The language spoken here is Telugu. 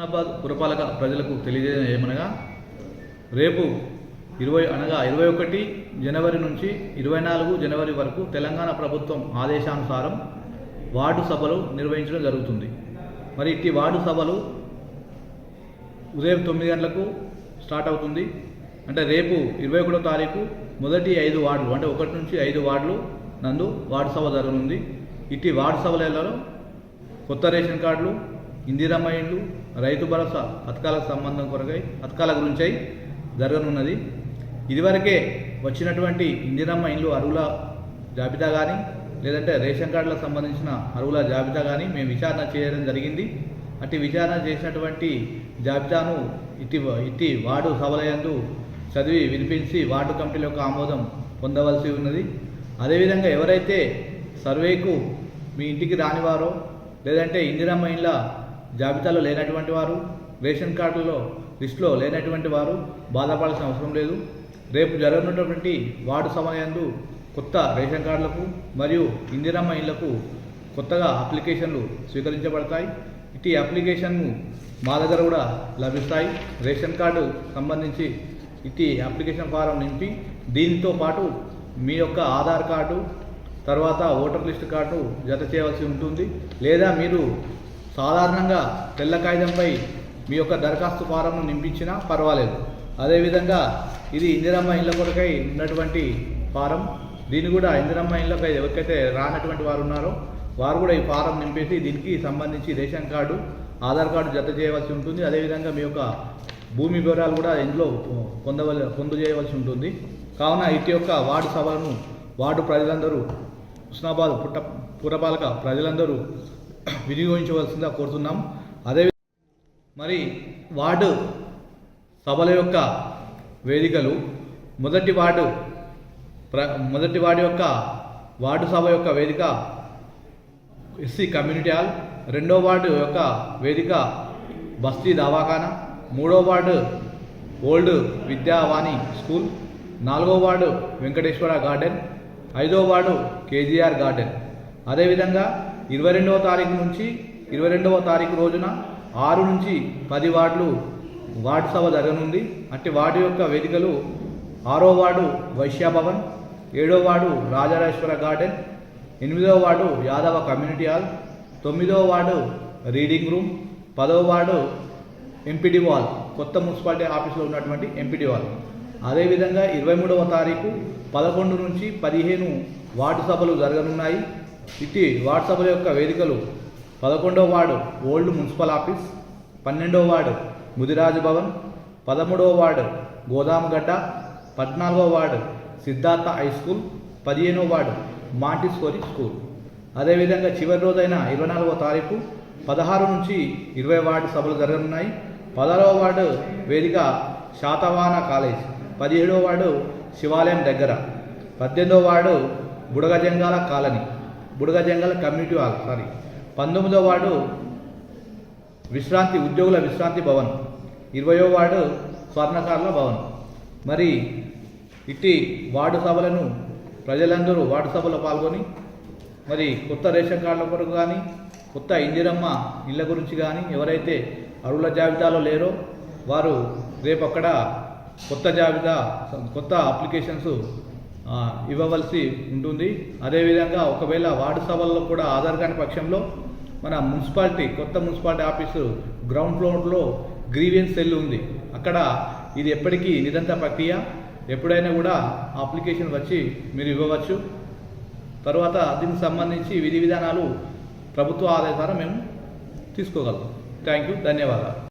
హుస్నాబాద్ పురపాలక ప్రజలకు తెలియజేయడం ఏమనగా రేపు ఇరవై అనగా ఇరవై ఒకటి జనవరి నుంచి ఇరవై నాలుగు జనవరి వరకు తెలంగాణ ప్రభుత్వం ఆదేశానుసారం వార్డు సభలు నిర్వహించడం జరుగుతుంది. మరి ఇట్టి వార్డు సభలు ఉదయం తొమ్మిది గంటలకు స్టార్ట్ అవుతుంది. అంటే రేపు ఇరవై ఒకటో తారీఖు మొదటి ఐదు వార్డులు అంటే ఒకటి నుంచి ఐదు వార్డులు నందు వార్డు సభ జరగనుంది. ఇట్టి వార్డు సభలలో కొత్త రేషన్ కార్డులు ఇందిరమ్మ ఇండ్లు రైతు భరోసా పథకాలకు సంబంధం కొరకై పథకాల గురించై జరగనున్నది. ఇదివరకే వచ్చినటువంటి ఇందిరమ్మ ఇండ్లు అరువుల జాబితా కానీ లేదంటే రేషన్ కార్డులకు సంబంధించిన అరువుల జాబితా కానీ మేము విచారణ చేయడం జరిగింది. అట్టి విచారణ చేసినటువంటి జాబితాను ఇట్టి ఇట్టి వార్డు సభలయందు చదివి వినిపించి వార్డు కమిటీల యొక్క ఆమోదం పొందవలసి ఉన్నది. అదేవిధంగా ఎవరైతే సర్వేకు మీ ఇంటికి రానివారో లేదంటే ఇందిరమ్మ ఇండ్ల జాబితాలో లేనటువంటి వారు రేషన్ కార్డులో లిస్టులో లేనటువంటి వారు బాధపడాల్సిన అవసరం లేదు. రేపు జరగనున్నటువంటి వార్డు సమయందు కొత్త రేషన్ కార్డులకు మరియు ఇందిరమ్మ ఇళ్ళకు కొత్తగా అప్లికేషన్లు స్వీకరించబడతాయి. ఇటు అప్లికేషన్ను మా దగ్గర కూడా లభిస్తాయి. రేషన్ కార్డు సంబంధించి ఇటు అప్లికేషన్ ఫారం నింపి దీంతో పాటు మీ యొక్క ఆధార్ కార్డు తర్వాత ఓటర్ లిస్ట్ కార్డు జత చేయవలసి ఉంటుంది. లేదా మీరు సాధారణంగా తెల్ల కాగితంపై మీ యొక్క దరఖాస్తు ఫారంను నింపించినా పర్వాలేదు. అదేవిధంగా ఇది ఇందిరమ్మ ఇళ్ళ కొరకై ఉన్నటువంటి ఫారం. దీన్ని కూడా ఇందిరమ్మ ఇళ్ళపై ఎవరికైతే రానటువంటి వారు ఉన్నారో వారు కూడా ఈ ఫారం నింపేసి దీనికి సంబంధించి రేషన్ కార్డు ఆధార్ కార్డు జత చేయవలసి ఉంటుంది. అదేవిధంగా మీ యొక్క భూమి వివరాలు కూడా ఇందులో పొందవల పొందు చేయవలసి ఉంటుంది. కావున ఇటు యొక్క వార్డు సభను వార్డు ప్రజలందరూ హుస్నాబాద్ పుట్ట పురపాలక ప్రజలందరూ వినియోగించవలసిందిగా కోరుతున్నాం. అదే మరి వార్డు సభల యొక్క వేదికలు మొదటి వార్డు ప్ర మొదటి వార్డు యొక్క వార్డు సభ యొక్క వేదిక ఎస్సీ కమ్యూనిటీ హాల్ రెండో వార్డు యొక్క వేదిక బస్తీ దవాఖానా మూడో వార్డు ఓల్డ్ విద్యావాణి స్కూల్ నాలుగో వార్డు వెంకటేశ్వర గార్డెన్ ఐదో వార్డు కేజీఆర్ గార్డెన్. అదేవిధంగా ఇరవై రెండవ తారీఖు నుంచి ఇరవై రెండవ తారీఖు రోజున ఆరు నుంచి పది వార్డులు వార్డు సభ జరగనుంది. అంటే వార్డు యొక్క వేదికలు ఆరో వార్డు వైశ్యాభవన్ ఏడో వార్డు రాజరాజేశ్వర గార్డెన్ ఎనిమిదవ వార్డు యాదవ కమ్యూనిటీ హాల్ తొమ్మిదవ వార్డు రీడింగ్ రూమ్ పదవ వార్డు ఎంపీడీ వాల్ కొత్త మున్సిపాలిటీ ఆఫీస్లో ఉన్నటువంటి ఎంపీడీ వాల్ అదేవిధంగా ఇరవై మూడవ తారీఖు పదకొండు నుంచి పదిహేను వార్డు సభలు జరగనున్నాయి. ఇట్టి వాట్సాప్ల యొక్క వేదికలు పదకొండవ వార్డు ఓల్డ్ మున్సిపల్ ఆఫీస్ పన్నెండవ వార్డు ముదిరాజు భవన్ పదమూడవ వార్డు గోదాముగడ్డ పద్నాలుగో వార్డు సిద్ధార్థ హై స్కూల్ పదిహేనవ వార్డు మాంటిస్కోరి స్కూల్. అదేవిధంగా చివరి రోజైన ఇరవై నాలుగో తారీఖు పదహారు నుంచి ఇరవై వార్డు సభలు జరగనున్నాయి. పదహారవ వార్డు వేదిక శాతవాన కాలేజ్ పదిహేడవ వార్డు శివాలయం దగ్గర పద్దెనిమిదవ ward Budagajangala colony. Budagajangal community hall sorry పంతొమ్మిదవ వార్డు విశ్రాంతి ఉద్యోగుల విశ్రాంతి భవన్. ఇరవయో వార్డు స్వర్ణకారుల భవన్. మరి ఇట్టి వార్డు సభలను ప్రజలందరూ వార్డు సభలో పాల్గొని మరి కొత్త రేషన్ కార్డుల కొరకు కానీ కొత్త ఇందిరమ్మ ఇళ్ళ గురించి కానీ ఎవరైతే అరువుల జాబితాలో లేరో వారు రేపు అక్కడ కొత్త జాబితా కొత్త అప్లికేషన్స్ ఇవ్వవలసి ఉంటుంది. అదేవిధంగా ఒకవేళ వార్డు సభల్లో కూడా ఆధార్ కార్డు పక్షంలో మన మున్సిపాలిటీ కొత్త మున్సిపాలిటీ ఆఫీసు గ్రౌండ్ ఫ్లోర్లో గ్రీవియన్స్ సెల్ ఉంది. అక్కడ ఇది ఎప్పటికీ నిరంతర ప్రక్రియ. ఎప్పుడైనా కూడా అప్లికేషన్ వచ్చి మీరు ఇవ్వవచ్చు. తర్వాత దీనికి సంబంధించి విధి విధానాలు ప్రభుత్వ ఆదేశాలు మేము తీసుకోగలం థ్యాంక్ యూ ధన్యవాదాలు.